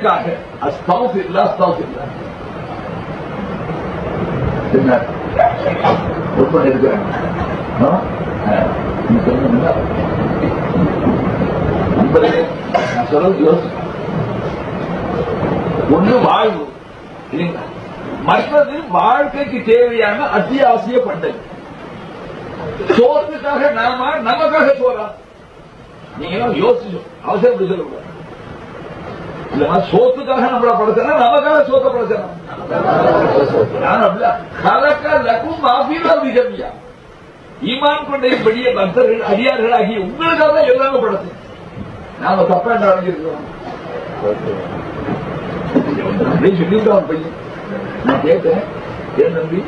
வீட்டுக்காக அஸ்தவஸ் இல்ல அஸ்தவஸ் இல்ல என்ன ரொம்ப இருக்கிறாங்க ஆ? ஆ. நீ சொல்லுங்க நண்பர்களே, நான் சொல்றது யோசி ஒண்ணு வாழ்வு இல்லைங்களா மற்றது வாழ்க்கைக்கு தேவையான அத்தியாவசிய பண்டது சோத்துக்காக நாம நமக்காக சோறா நீங்க எல்லாம் யோசிச்சு அவசரப்பட்டு சொல்லக்கூடாது இல்லைன்னா சோத்துக்காக நம்மள படைச்சனா நமக்காக சோத்த படைச்சனா நான் அப்படியா ஈமான் கொண்ட பெரிய பக்தர்கள் அடியார்கள் ஆகிய உங்களுக்காக தான் எல்லாமே படைச்சேன். நாம தப்பா என்ன அடைஞ்சிருக்கிறோம் அப்படியே சொல்லிவிட்டான் பையன். நான் கேட்டேன் ஏன் தம்பி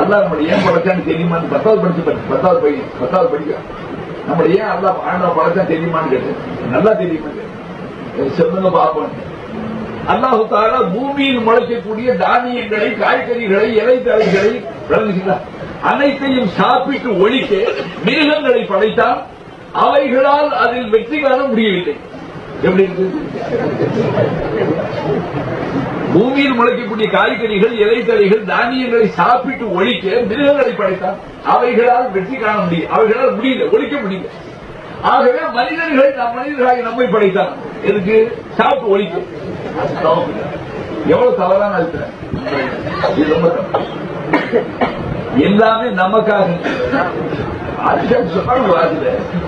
அல்லா நம்மளை ஏன் படைச்சான்னு தெரியுமான்னு பத்தாவது படிச்சு பத்தாவது பையன் பத்தாவது படிக்கிறான் நம்மளை ஏன் அல்லா ஆண்டா படைச்சா தெரியுமான்னு கேட்டேன். நல்லா தெரியுமா சொல்லுங்க பாப்போம் அல்லாஹு தாலா பூமியில் முளைக்கக்கூடிய தானியங்களை காய்கறிகளை இலை தலைகளை வழங்குகிறார் அனைத்தையும் சாப்பிட்டு ஒழிக்க மிருகங்களை படைத்தால் அவைகளால் அதில் வெற்றி காண முடியவில்லை. எப்படி பூமியில் முளைக்கக்கூடிய காய்கறிகள் இலைத்தலைகள் தானியங்களை சாப்பிட்டு ஒழிக்க மிருகங்களை படைத்தான். அவைகளால் வெற்றி காண முடியும் அவைகளால் முடியல ஒழிக்க முடியல. ஆகவே மனிதர்கள் நம் மனிதர்களாக நம்மை படைத்தான். எதுக்கு? சாப்பிட்டு ஒழிக்கும் எவ்வளவு தவறான அழுத்தம்? இது ரொம்ப. எல்லாமே நமக்காக.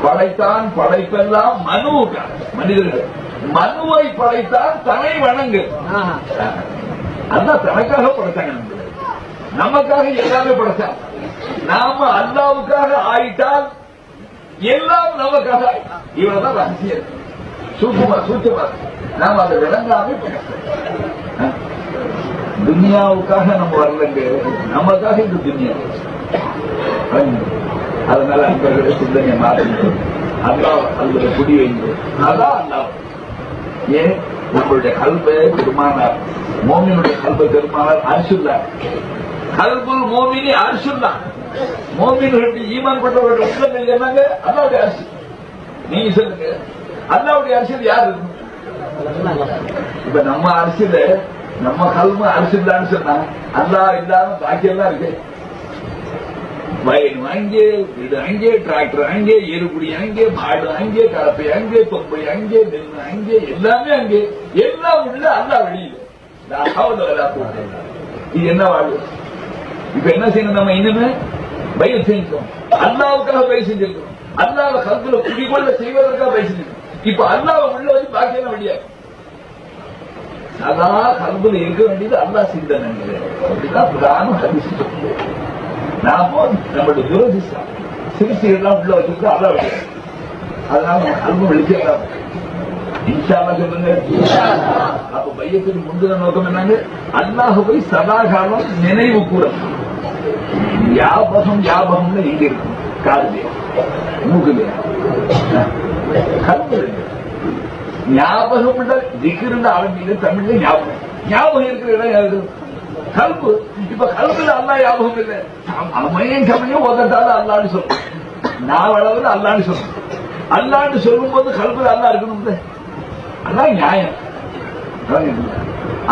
படைத்தான் படைப்பெல்லாம் மனுவுக்காக மனிதர்கள். மனுவை படைத்தான் தன்னை வணங்கு. அதான் தனக்காக படைத்தாங்க. நமக்காக எல்லாமே படைச்சான் நாம அல்லாவுக்காக ஆயிட்டால் எல்லாம் நமக்காக. இவ்வளவுதான் ரகசியம். சூக்குமா சூக்குமா நாம அதை விளங்காம துன்யாவுக்காக துனியாவுக்காக நம்ம வரலங்க. நமக்காக இந்த துன்யா. அதனால அன்பர்களே சிந்தனை மாறுங்க. அல்லா அல்லது குடி வைங்க. அதான் அல்லா ஏன்? நம்மளுடைய கல்பை பெருமானார். மோமினுடைய கல்பை பெருமானார் அரிசுல்லார் கல்புல் மோமினி அரிசுல்லா. மோமின்களுடைய ஈமான் கொண்டவர்கள் உள்ளங்கள் என்னங்க? அல்லாவுடைய அரசு. நீங்க சொல்லுங்க. அல்லாவுடைய அரசியல் யார்? இப்ப நம்ம அரசியல நம்ம கல்ம அரசியல் தான் சொன்னா அல்லா இல்லாம பாக்கியெல்லாம் இருக்கு. வயல் அங்கே வீடு அங்கே டிராக்டர் அங்கே எருக்குடி அங்கே மாடு அங்கே கலப்பை அங்கே தொம்பை அங்கே நெல் அங்கே எல்லாமே அங்கே. எல்லாம் உள்ள அல்லா வெளியில இது என்ன வாழ்வு? இப்ப என்ன செய்யணும் நம்ம இன்னுமே பயிர் செஞ்சோம் அல்லாவுக்காக பயிர் செஞ்சிருக்கோம். அல்லாவை கல்புல குடிகொள்ள செய்வதற்காக பயிர் செஞ்சிருக்கோம். இப்ப அல்லாவை உள்ள வச்சு பாக்கியெல்லாம் வெளியா சதா கல்புல இருக்க வேண்டியது அல்லா சிந்தனை அப்படிதான் புராணம் ஹரிசு நாம நம்மளுடைய துரதிஷ்டம் சிகிச்சை எல்லாம் உள்ள வச்சிருக்கா அல்லா வெளியே அதனால நம்ம கல்பு வெளிச்சேலாம் அப்ப பையத்துக்கு முந்தின நோக்கம் என்னங்க? அல்லாஹுவை போய் சதாகாலம் நினைவு கூறணும். ஞாபகம் ஞாபகம்னு இங்க இருக்கும் காதுலையா மூக்குலையா. கல்வி ஞாபகம் திக்கிருந்த ஆரம்பிங்க தமிழ்ல ஞாபகம். ஞாபகம் இருக்கிற இடம் யாரு? கல்பு இப்ப கல்புல அல்லா ஞாபகம் இல்லை. அமையும் கமையும் உதட்டால அல்லான்னு சொல்லும் நான் அளவுல அல்லான்னு சொல்லும் அல்லான்னு சொல்லும் போது கல்புல அல்லா இருக்கணும் அதான் நியாயம்.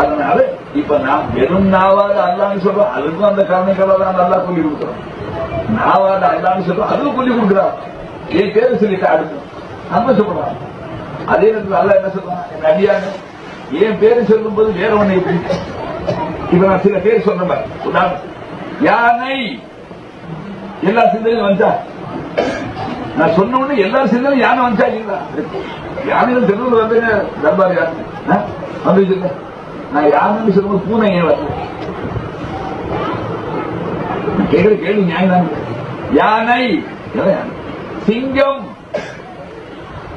அதனால இப்ப நாம் வெறும் நாவாத அல்லான்னு சொல்றோம். அதுக்கும் அந்த காரணங்களை தான் நல்லா சொல்லி கொடுக்குறோம். நாவாத அல்லான்னு சொல்றோம். அதுவும் சொல்லி கொடுக்குறான் என் பேரு சொல்லிட்டு அடுக்கும் நம்ம சொல்றோம் அதே நேரத்தில் அல்ல என்ன சொல்றான் என் அடியாங்க என் பேரு சொல்லும் போது வேற ஒண்ணு இப்ப நான் சில பேர் சொன்ன மாதிரி யானை எல்லா சிந்தனையும் வந்தா நான் சொன்ன உடனே எல்லா சிந்தனையும் யானை வந்துச்சா இல்லைங்களா? யானைகள் தெருவில் வந்து தர்பார் யானை வந்து நான் யானைன்னு சொல்லும்போது பூனை ஏன் வரல கேட்கிற கேள்வி நியாயம் யானை யானை? சிங்கம்.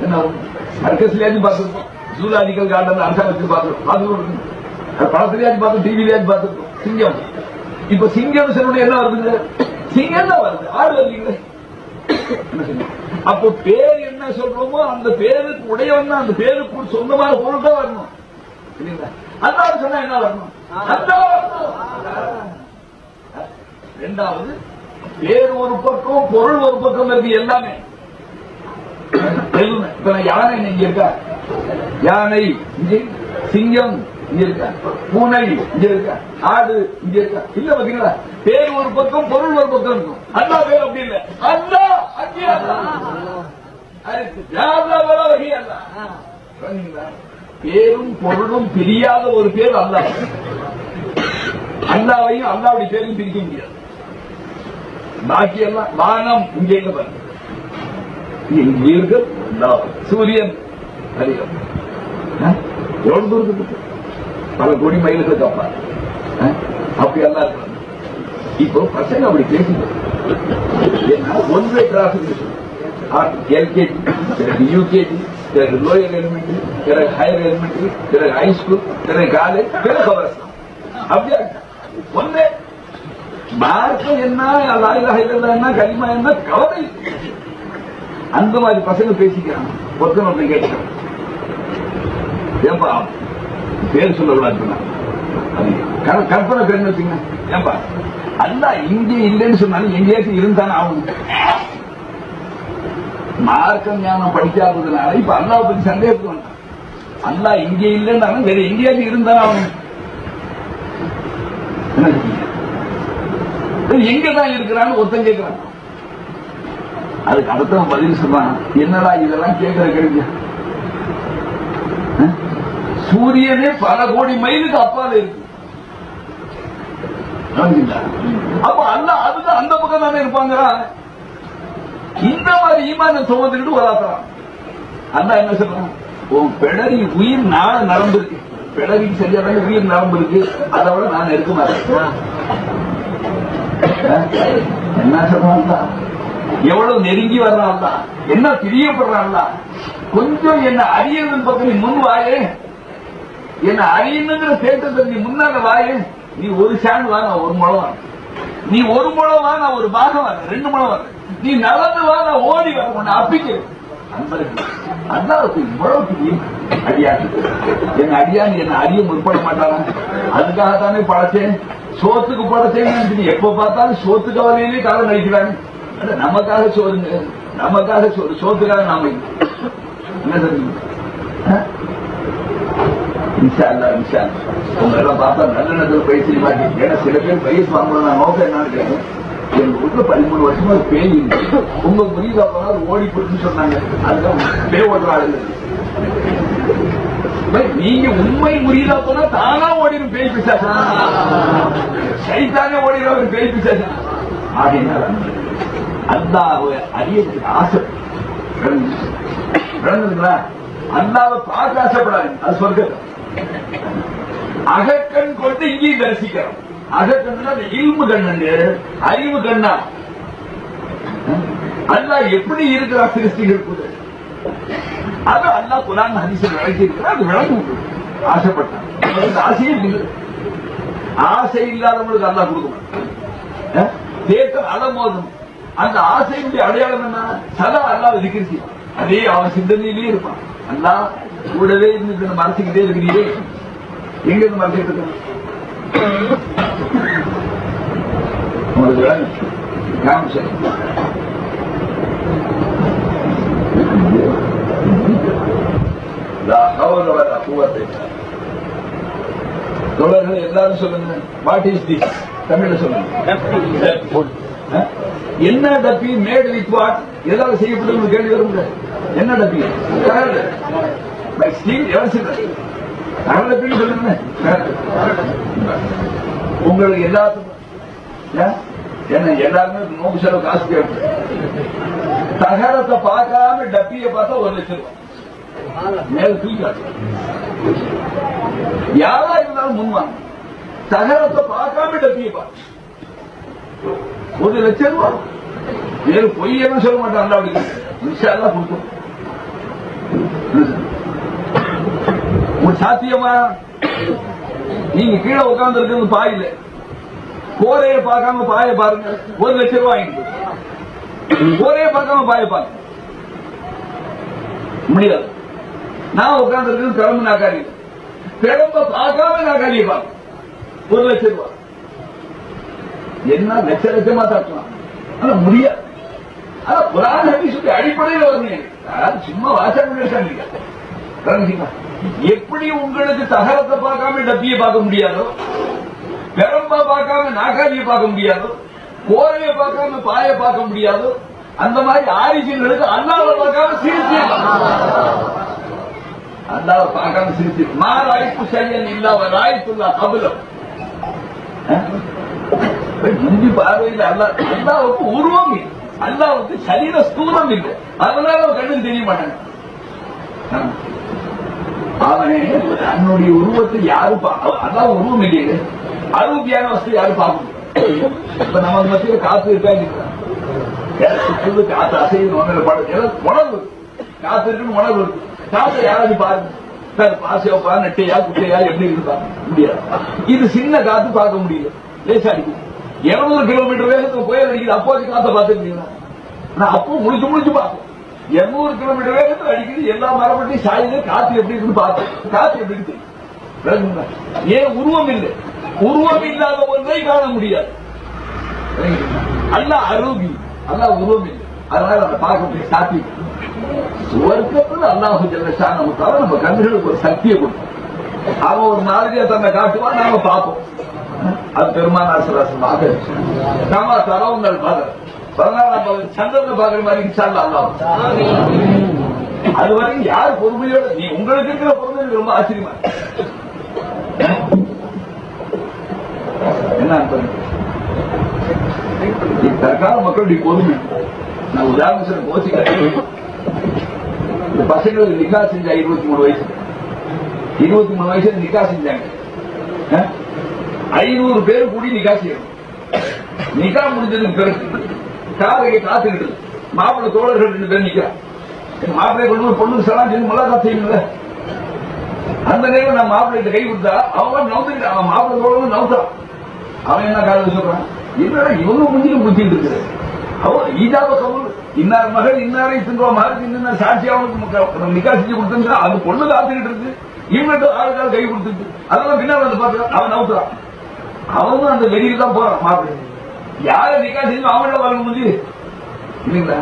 சர்க்கஸ்லயாச்சும் பார்த்துருக்கோம். ஜூலாஜிக்கல் கார்டன் அரசாங்கத்தில் பார்த்துருக்கோம். பார்த்துருக்கோம். படத்துலயாச்சும் பார்த்து டிவிலயாச்சும் பார்த்துருக்கோம். சிங்கம். இப்ப சிங்கம் சொன்ன என்ன வருதுங்க? சிங்கம் தான் வருது. ஆடு வருதுங்களே அப்போ பேர் என்ன சொல்றோமோ அந்த பேருக்கு உடையவன் அந்த பேருக்கு சொந்தமான பொருள் வரணும். இல்லைங்களா? சொன்னா என்ன வரணும்? வரணும். ரெண்டாவது பேர் ஒரு பக்கம் பொருள் ஒரு பக்கம் இருக்கு எல்லாமே. யானை இங்க இருக்கா? யானை இங்க சிங்கம் இங்க இருக்கா. பூனை இங்க இருக்கா. ஆடு இங்க இருக்கா. இல்ல பாத்தீங்களா? பேர் ஒரு பக்கம் பொருள் ஒரு பக்கம் இருக்கும். அல்லா பேர் அப்படி இல்ல. அல்லா அங்கே அல்லா பேரும் பொருளும் பிரியாத ஒரு பேர் அல்லாஹ் அல்லாவையும் அல்லாவுடைய பேரும் பிரிக்க முடியாது. பாக்கி எல்லாம் வானம் இங்கே பாருங்க இங்க இருக்கு அல்லாஹ். சூரியன் அதிகம் ஆ? எவ்வளவு தூரத்துக்கு இருக்கு? பல கோடி மைல்களுக்கு அப்பா ஆ? அப்படி எல்லாம் இருக்கு இப்போ பசங்க அப்படி பேசுது ஏன்னா ஒன் வே டிராபிக் எல்கேஜி பிறகு யூகேஜி பிறகு லோயர் எலிமெண்ட்ரி பிறகு ஹையர் எலிமெண்ட்ரி பிறகு ஹை ஸ்கூல் பிறகு காலேஜ் பிறகு கவர்ஸ்தான் அப்படியா ஒன்னே மார்க்கம் என்ன லாயிலா என்ன கலிமா என்ன கவலை இல்லை. அந்த மாதிரி பசங்க பேசிக்கிறாங்க. ஒருத்தன் ஒருத்தன் கேட்கிறான் ஏன்பா? பேர் சொல்லக்கூடாது கற்பனை பேர் வச்சுங்க ஏன்பா? அல்ல இங்கே இல்லைன்னு சொன்னாலும் எங்கேயாச்சும் இருந்தானே ஆகும். மார்க்கம் ஞானம் படிக்காததுனால இப்ப அல்லாவை பத்தி சந்தேகத்துக்கு வந்தான். அல்லா இங்கே இல்லைன்னாலும் வேற எங்கேயாச்சும் இருந்தானே ஆகணும் எங்க தான் எங்கதான் இருக்கிறான்னு ஒருத்தன் கேட்கிறான். அதுக்கு அடுத்தவன் பதில் சொல்றான் என்னடா இதெல்லாம் கேட்கிற கேள்வி? சூரியனே பல கோடி மைலுக்கு அப்பால இருக்கு. அப்ப அல்ல அதுக்கு அந்த பக்கம் தானே இருப்பாங்களா இந்த மாதிரி ஈமான சுமந்துக்கிட்டு வராத்துறான் அல்ல என்ன சொல்றான்? உன் பிடரி உயிர் நாள நரம்பு இருக்கு பிடரிக்கு சரியா தானே உயிர் நரம்பு இருக்கு அதை விட நான் இருக்க மாட்டேன். என்ன சொல்றான்டா எவ்வளவு நெருங்கி வர்றான்டா? என்ன பிரியப்படுறான்டா? கொஞ்சம் என்ன அறியணும் பக்கம் நீ முன் வாயே. என்ன அறியணுங்கிற தேட்டத்தை நீ முன்னால வாயே. நீ ஒரு சாண்ட் வா நான் ஒரு முழம் வரேன் நீ ஒரு முழம் வா நான் ஒரு பாகம் வரேன் ரெண்டு முழம் வரேன் நீ நடந்து வா நான் ஓடி வரேன் உன்னை அப்பிக்கு. அன்பருக்கு அல்லாவுக்கு இவ்வளவு பெரிய அடியான். என் அடியான் என்ன அறிய முற்பட மாட்டாரா அதுக்காக தானே படைச்சேன். சோத்துக்கு படைச்சேன் எப்ப பார்த்தாலும் சோத்துக்கு கவலையிலே காலம் கழிக்கிறாங்க நமக்காக சோறுங்க நமக்காக சோறு சோத்துக்காக நாம என்ன சொல்றீங்க ஆ? இன்ஷா அல்லாஹ், இன்ஷா உங்க எல்லாம் பார்த்தா நல்ல நேரத்தில் பயிற்சி மாட்டேன் ஏன்னா சில பேர் பயிற்சி வாங்கணும் நான் நோக்கம் என்னன்னு கேட்டேன். எங்க வீட்டுல பதிமூணு வருஷமா ஒரு பேய் உங்க புரியுதா? போனாலும் ஓடி போட்டுன்னு சொன்னாங்க. அதுதான் பேய் ஓடுற ஆளுங்க நீங்க உண்மை முறியதா போனா தானா ஓடிடும் பேய் பிசாசு? சைத்தானே ஓடிடும் ஒரு பேய் பிசாசு? ஆகையினால அல்லாவை அறியறதுக்கு ஆசை. விளங்குதுங்களா அல்லாவை பார்க்க ஆசைப்படாது அது சொர்க்கம் அகக்கண் கொண்டு இங்கேயும் தரிசிக்கிறோம். அகக்கண்ணா அந்த இல்மு கண்ணு அறிவு கண்ணா? அல்லா எப்படி இருக்கிறா சிருஷ்டிகள் கூட? அது அல்லா குரான் ஹதீஸில் விளக்கி இருக்கிறார் அது விளக்கு ஆசைப்பட்டான் அவனுக்கு ஆசையே இல்லை. ஆசை இல்லாதவங்களுக்கு அல்லா கொடுக்க மாட்டான். அஹ்? தேக்கம் அந்த ஆசையினுடைய அடையாளம் என்ன? சதா அல்லாஹ் இருக்கிறது அதே அவன் சிந்தனையிலேயே இருப்பான். அல்லாஹ் கூடவே இருந்து மறைச்சுக்கிட்டே இருக்கிறீரே. எங்க இருந்து மறைச்சிட்டு இருக்க. தோழர்கள் எல்லாரும் சொல்லுங்க. வாட் இஸ் திஸ் தமிழ்ல சொல்லுங்க? என்ன டப்பி? மேட் வித் வாட் ஏதாவது செய்யப்படும் கேள்வி வரும் என்ன டப்பி? ஸ்டீல் டப்பின்னு சொல்லுங்க. உங்களுக்கு எல்லாத்துக்கும். என்ன எல்லாருமே நோக்கு செலவு காசு கேட்கும் தகரத்தை பார்க்காம டப்பியை பார்த்தா ஒரு லட்சம் ரூபாய். மேல தூக்காது யாரா இருந்தாலும் முன்வாங்க தகரத்தை பார்க்காம டப்பியை பார்த்து. ஒரு லட்சம் ரூபா. வேறு பொய்யன்னு சொல்ல மாட்டான் அப்படி நிஷாலாம் கொடுக்கும் சாத்தியமா? நீங்க கீழே உட்கார்ந்து இருக்கிறது பாயில கோரைய பார்க்காம பாய பாருங்க. ஒரு லட்சம் ரூபாய் கோரைய பார்க்காம பாய பாருங்க. முடியாது. நான் உட்கார்ந்து இருக்கிறது கிளம்பு நாக்காரி கிளம்ப பார்க்காம நான் பாருங்க. ஒரு லட்சம் ரூபாய் என்ன லட்ச லட்சமா ஆனா முடியாது. ஆனா புராண ஹதீஸுடைய அடிப்படையில் வரணும் அதாவது சும்மா வாசகம் எப்படி உங்களுக்கு தகரத்தை பார்க்காம டப்பியை பார்க்க முடியாதோ? பெரம்பா பார்க்காம நாக்காளியை பார்க்க முடியாதோ? கோரையை பார்க்காம பாயை பார்க்க முடியாதோ? அந்த மாதிரி ஆரிஜின்களுக்கு அண்ணாவை பார்க்காம சிரிச்சு. அண்ணாவை பார்க்காம சிரிச்சு. மா ராய்ப்பு சரியன் இல்லாம ராய்ப்புல்லா கபலம் முந்தி பார்வையில் அல்லா அல்லாவுக்கு உருவம் இல்லை. அல்லாவுக்கு சரீர ஸ்தூலம் இல்லை. அதனால கண்ணு தெரிய மாட்டாங்க அவனே தன்னுடைய உருவத்தை யாரு பா- அதான் உருவம் இல்லையே. அருவியான வசதி யாரு பார்க்க முடியும் இப்ப நமக்கு மத்திய காத்து இருக்கா சுற்றுது காத்து அசையும் ஒன்றில் படம் உணர்வு. காத்து இருக்குன்னு உணர்வு. இருக்கு காத்து யாராவது பாருங்க. சார் பாசியப்பா நெட்டையா குட்டையா எப்படி இருந்தா முடியாது. இது சின்ன காத்து பார்க்க முடியல. லேசா அடிக்கும். இருநூறு கிலோமீட்டர் வேகத்துக்கு புயல் அடிக்குது அப்போதைக்கு காத்த பார்த்துருக்கீங்களா? நான் அப்போ முழிச்சு முழிச்சு பார்த்தேன். இருநூறு கிலோமீட்டர் வேகத்தில் அடிக்குது எல்லா மரப்பட்டையும் சாயுது காத்து எப்படி இருக்குன்னு பார்த்தேன். காத்து எப்படி இருக்கு? ஏன் உருவம் இல்லை? உருவம் இல்லாத ஒன்றை காண முடியாது. அல்ல அரோகி அருவி. அல்லாஹ் உருவம் இல்லை. அதனால அதை பார்க்க முடியும் சாத்தி சுவர்க்கத்தில் அல்லாஹு ஜல்லஷா நமக்காக நம்ம கண்களுக்கு ஒரு சக்தியை கொடுக்கும். அவன் ஒரு நாளைக்கு தன்னை காட்டுவான் நாம பார்ப்போம். அது ஆக நாம தரவுங்கள் பாதர் பதினாறாம் சந்திரனை பாக்குற மாதிரி இன்ஷால்லா அல்லாஹ். அது வரைக்கும் யார் பொறுமையோட நீ உங்களுக்கு இருக்கிற பொறுமை ரொம்ப ஆச்சரியமா. என்ன தற்கால மக்களுடைய பொறுமை. நான் உதாரணம் கோச்சிக்கிறேன் இந்த பசங்களுக்கு நிக்கா செஞ்சா இருபத்தி மூணு வயசு. இருபத்தி மூணு வயசுல நிக்கா செஞ்சாங்க? ஐநூறு பேர் கூடி நிகா செய்யணும். நிகா முடிஞ்சதுக்கு பிறகு காரையை காத்துக்கிட்டு மாப்பிள்ளை தோழர்கள் ரெண்டு பேர் நிக்கிறான் மாப்பிள்ளை கொண்டு பொண்ணு சலாம் செய்து முல்லாக்கா செய்யணும்ல. அந்த நேரம் நான் மாப்பிள்ளை கை கொடுத்தா அவன் நவுத்துக்கிட்டு அவன் மாப்பிள்ளை தோழர்கள் நவுத்தான் அவன் என்ன காரணம் சொல்றான்? என்னடா இவங்க முடிஞ்சு முடிச்சுட்டு இருக்குது அவன் ஈஜாப கவுல் இன்னார் மகள் இன்னாரை தின்றோ மகள் இன்னும் சாட்சி அவனுக்கு நிக்கா செஞ்சு கொடுத்துருக்கா அது பொண்ணு காத்துக்கிட்டு இருக்கு. இவங்கிட்ட ஆளுக்கால் கை கொடுத்துட்டு அதெல்லாம் பின்னால் வந்து பார்த்து அவன் நவுத்துறான். அவனும் அந்த வெளியில தான் போறான் மாப்பிள்ளை யார நிக்கா செஞ்சு அவங்கள வாழ்க்கை முடிஞ்சு? இல்லைங்களா?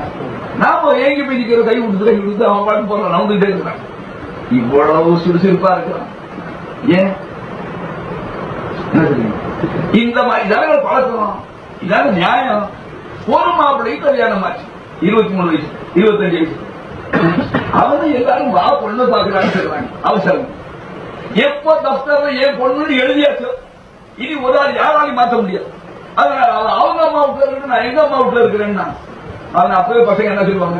நாம ஏங்கி போய் நிக்கிற கை கொடுத்து கை விடுத்து அவன் பாட்டு போறான் நவுந்துகிட்டே இருக்கிறான். இவ்வளவு சுறுசுறுப்பா இருக்கிறான். ஏன்? இந்த மாதிரி ஜனங்கள் பழக்கம். இதான நியாயம். ஒரு மாப்பிள்ளை கல்யாணம் ஆச்சு. இருபத்தி மூணு வயசு இருபத்தஞ்சு வயசு. அவனும் எல்லாரும் வா பொண்ணு பாக்குறான்னு சொல்றாங்க. அவசரம். எப்ப தப்தர்ல ஏன் பொண்ணுன்னு எழுதியாச்சு? இனி ஒரு ஆள் யாராலையும் மாத்த முடியாது. அதனால அவன் அவங்க அம்மா வீட்டுல இருக்கு நான் எங்க அம்மா வீட்டுல இருக்கிறேன்னா அவன் அப்பவே பசங்க என்ன சொல்லுவாங்க?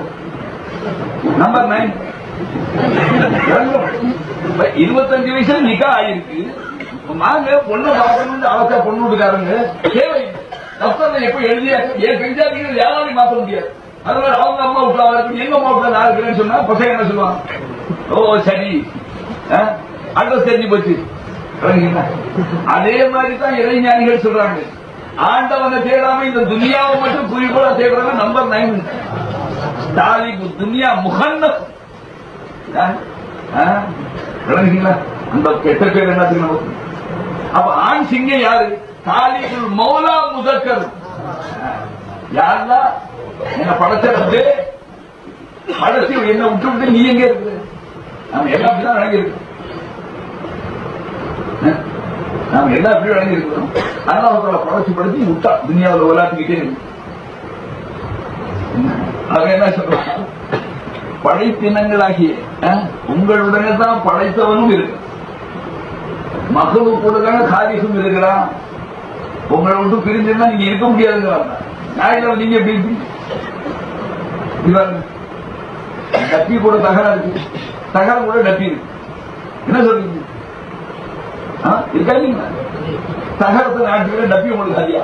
நம்பர் நைன் இருபத்தஞ்சு வயசுல நிக்கா ஆயிருக்கு. நாங்க பொண்ணு பார்க்கணும் அவசர பொண்ணு வீட்டுக்காரங்க தேவை தப்தர்ல எப்ப எழுதியாச்சு ஏன் பெஞ்சாதிகள் யாராலையும் மாத்த முடியாது. அதனால அவங்க அம்மா வீட்டுல இருக்கு எங்க அம்மா வீட்டுல நான் இருக்கிறேன்னு சொன்னா பசங்க என்ன சொல்லுவாங்க? ஓ சரி. அட்ரஸ் தெரிஞ்சு போச்சு. அதே மாதிரி தான் இளைஞானிகள் சொல்றாங்க. ஆண்டவனை தேடாம இந்த துனியாவை மட்டும் குறிப்போட தேடுறாங்க நம்பர் நைன் தாலிபு துனியா முகன்ன அந்த கெட்ட பேர் என்ன நமக்கு அப்ப ஆண் சிங்க யாரு? தாலிபுல் மௌலா முதக்கர் யாருன்னா என்ன படைச்சது படைச்சு என்ன விட்டு விட்டு நீ எங்க இருக்கு நம்ம எல்லாம் அப்படிதான் வழங்கி இருக்கு நாம என்ன எப்படி வழங்கி இருக்கிறோம் அல்லாஹால படைச்சு விட்டா துனியாவில் விளையாட்டுக்கிட்டே ஆக என்ன? சொல்றான்? படைப்பினங்களாகிய அஹ், உங்களுடனே தான் படைத்தவனும் இருக்கு மகளு கூட தானே காரியம் இருக்கிறான் உங்களை விட்டு பிரிஞ்சிருந்தா நீங்க இருக்க முடியாதுங்கிறாங்க நாயில நீங்க எப்படி இருக்கு இது டப்பி கூட தகரா இருக்கு. தகரம் கூட டப்பி இருக்கு. என்ன சொல்றீங்க? இருக்கா இல்லைங்களா தகரத்தை நாட்டுக்கிற டப்பி உங்களுக்கு அதியா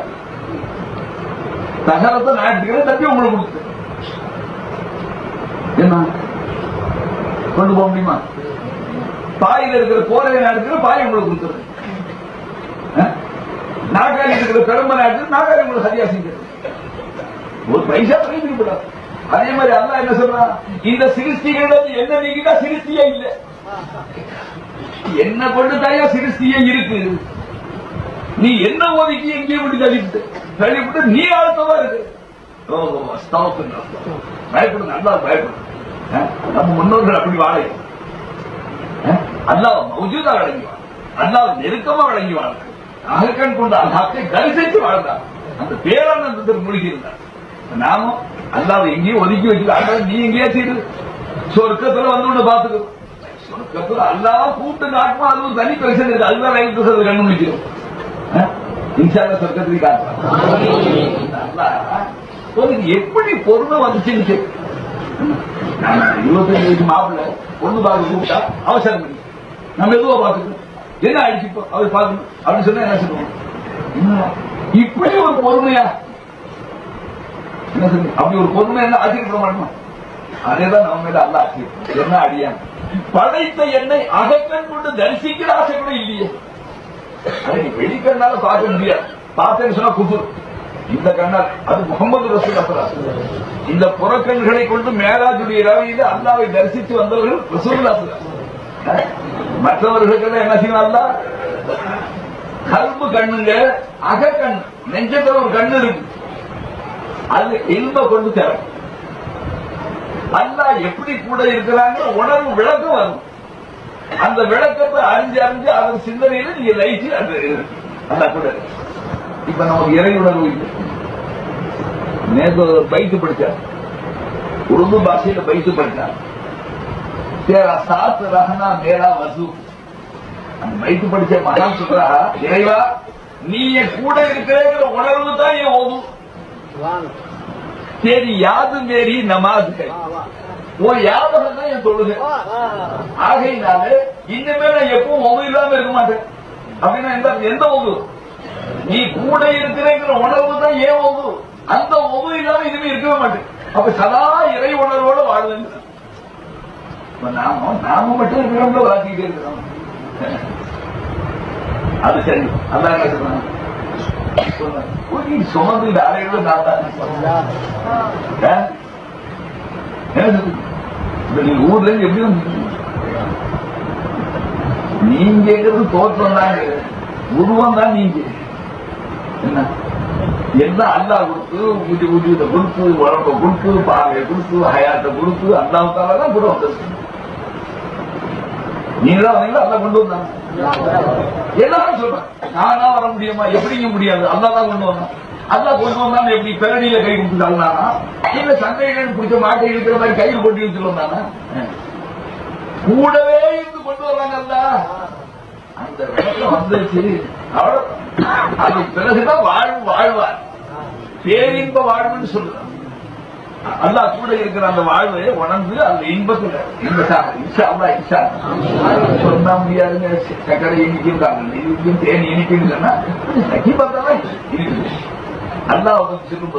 தகரத்தை நாட்டுக்கிற டப்பி உங்களுக்கு கொடுத்து என்ன கொண்டு போக முடியுமா? பாயில் இருக்கிற கோரையை நாட்டுக்கிற பாய் உங்களுக்கு கொடுத்துரு நாகாலி இருக்கிற பெருமை நாட்டு நாகாலி உங்களுக்கு சரியா செஞ்சது ஒரு பைசா பயன்படாது அதே மாதிரி அல்லா என்ன சொல்றான்? இந்த சிருஷ்டிகளிடம் என்ன நீங்கிட்டா சிருஷ்டியே இல்லை. என்ன கொண்டு தாயா சிருஷ்டியே இருக்கு. நீ என்ன ஒதுக்கி எங்கேயும் விட்டு தள்ளிவிட்டு தள்ளிவிட்டு நீ ஆழ்த்தவா இருக்கு. ஓ, பயப்படு நல்லா பயப்படும் நம்ம முன்னோர்கள் அப்படி வாழை அல்லாஹ் மௌஜூதா வழங்கி வாழ் அல்லாஹ் நெருக்கமா வழங்கி வாழ் அகக்கண் கொண்டு அல்லாத்தை தரிசித்து வாழ்ந்தார். அந்த பேரானந்தத்தில் மூழ்கி இருந்தார் நாமும் அல்லாஹ் எங்கேயும் ஒதுக்கி வச்சுக்க நீ எங்கேயா செய்து சொர்க்கத்துல வந்து ஒண்ணு பாத்துக்கணும் சொர்க்கத்துல கூட்டு நாட்டுமா அது ஒரு தனி பிரச்சனை இருக்கு அதுதான் ரயில் பிரசது கண்ணு இன்ஷால்ல சொர்க்கத்துக்கு காட்டுறான் எப்படி பொறுமை வந்துச்சு இருபத்தஞ்சு வயசு மாப்பிள்ள பொண்ணு பார்க்க கூப்பிட்டா அவசரம் பண்ணி. நம்ம எதுவோ பார்த்துக்கணும்? என்ன ஆயிடுச்சு அவர் பார்க்கணும்? அப்படின்னு சொன்னா என்ன சொல்லுவோம்? இப்படி ஒரு பொறுமையா? என்ன சொல்லு அப்படி ஒரு பொறுமை என்ன ஆச்சரியப்பட மாட்டோம் அதேதான் நம்ம மேல அல்ல ஆச்சரியம் என்ன அடியான்? படைத்த என்னை அகக்கண் கொண்டு தரிசிக்கிற ஆசை கூட இல்லையே. அதை வெளிக்கண்ணால பார்க்க முடியாது. பார்த்தேன்னு சொன்னா குபுர் இந்த கண்ணால் அது முகமது ரசூல் அசரா இந்த புறக்கண்களை கொண்டு மேலாஜுடைய ரவையில அல்லாவை தரிசித்து வந்தவர்கள் ரசூல் மற்றவர்களுக்கு என்ன செய்யணும் அல்லா? கல்பு கண்ணுங்க அகக்கண் நெஞ்சத்துல ஒரு கண்ணு இருக்கு. அது இன்ப கொண்டு தேவை அல்லா எப்படி கூட இருக்கிறாங்க உணர்வு விளக்கம் வரும். அந்த விளக்கத்தை அறிஞ்சு அறிஞ்சு அதன் சிந்தனையில நீங்க லயிச்சு அந்த அல்லா கூட. இப்ப நமக்கு இறை உணர்வு இல்லை. நேற்று பைத்து படிச்சார். உருது பாஷையில பைத்து படிச்சார். தேரா சாத் ரஹனா மேரா வசூ. அந்த பைத்து படிச்ச மகான் சொல்றா இறைவா நீ கூட இருக்கிறேங்கிற உணர்வு தான் என் ஓதும். சரி யாது மேரி நமாஸ் கை. உன் யாபகம் தான் என் தொழுகை. ஆகையினால இனிமே நான் எப்பவும் ஒவ்வொரு இல்லாம இருக்க மாட்டேன். அப்படின்னா எந்த எந்த ஒவ்வொரு நீ கூட இருக்கிறேங்கிற உணர்வு தான் ஏன் ஒவ்வொரு அந்த ஒவ்வொரு இல்லாம இனிமே இருக்கவே மாட்டேன். அப்ப சதா இறை உணர்வோட வாழ்வேன். நாம நாம மட்டும் இருக்கிறோம்ல வாழ்த்திக்கிட்டே இருக்கிறோம். அது சரி. அதான் சொல்றாங்க சொல்றாங்க, "ஓ, நீ சுமந்து அறையில நான் தான் ஊர்ல இருந்து எப்படி வந்தீங்க? நீங்கிறது தோற்றம் தாங்க உருவம் தான் நீங்க. என்ன? எல்லாம் அல்லா கொடுத்து ஊட்டி ஊட்டி கொடுத்து உடம்ப கொடுத்து பாவையை கொடுத்து ஹயாத்தை கொடுத்து அல்லாவுக்காக தான் குருவம் வந்திருக்கு நீங்க தான் வந்தீங்களா அல்லா கொண்டு வந்தாங்க எல்லாரும் சொல்றேன் நானா வர முடியுமா? எப்படிங்க முடியாது? அல்லா தான் கொண்டு வந்தான். அல்லா கொண்டு வந்தான்னு எப்படி பெரடியில கை கொடுத்துட்டாங்கன்னா இல்ல சந்தைகள் பிடிச்ச மாட்டை இருக்கிற மாதிரி கையில் போட்டு வச்சுட்டு வந்தானா கூடவே இருந்து கொண்டு வர்றாங்கல்ல. அந்த விளக்கம் வந்துச்சு அவ்வளவு. அது பிறகுதான் வாழ்வு வாழ்வார். பேரின்ப வாழ்வுன்னு சொல்றான் அல்லாஹ் கூட இருக்கிற அந்த வாழ்வு உணர்ந்து அந்த இன்பத்துல இன்பசாக இஷா அல்லா இஷா சொன்னா முடியாதுங்க. சக்கரை இனிக்கும் காரணம் இனிக்கும் தேன் இனிக்குன்னு சொன்னா சக்கி பார்த்தாலும் இனிக்குது அல்லாஹ் வந்து சொல்லும்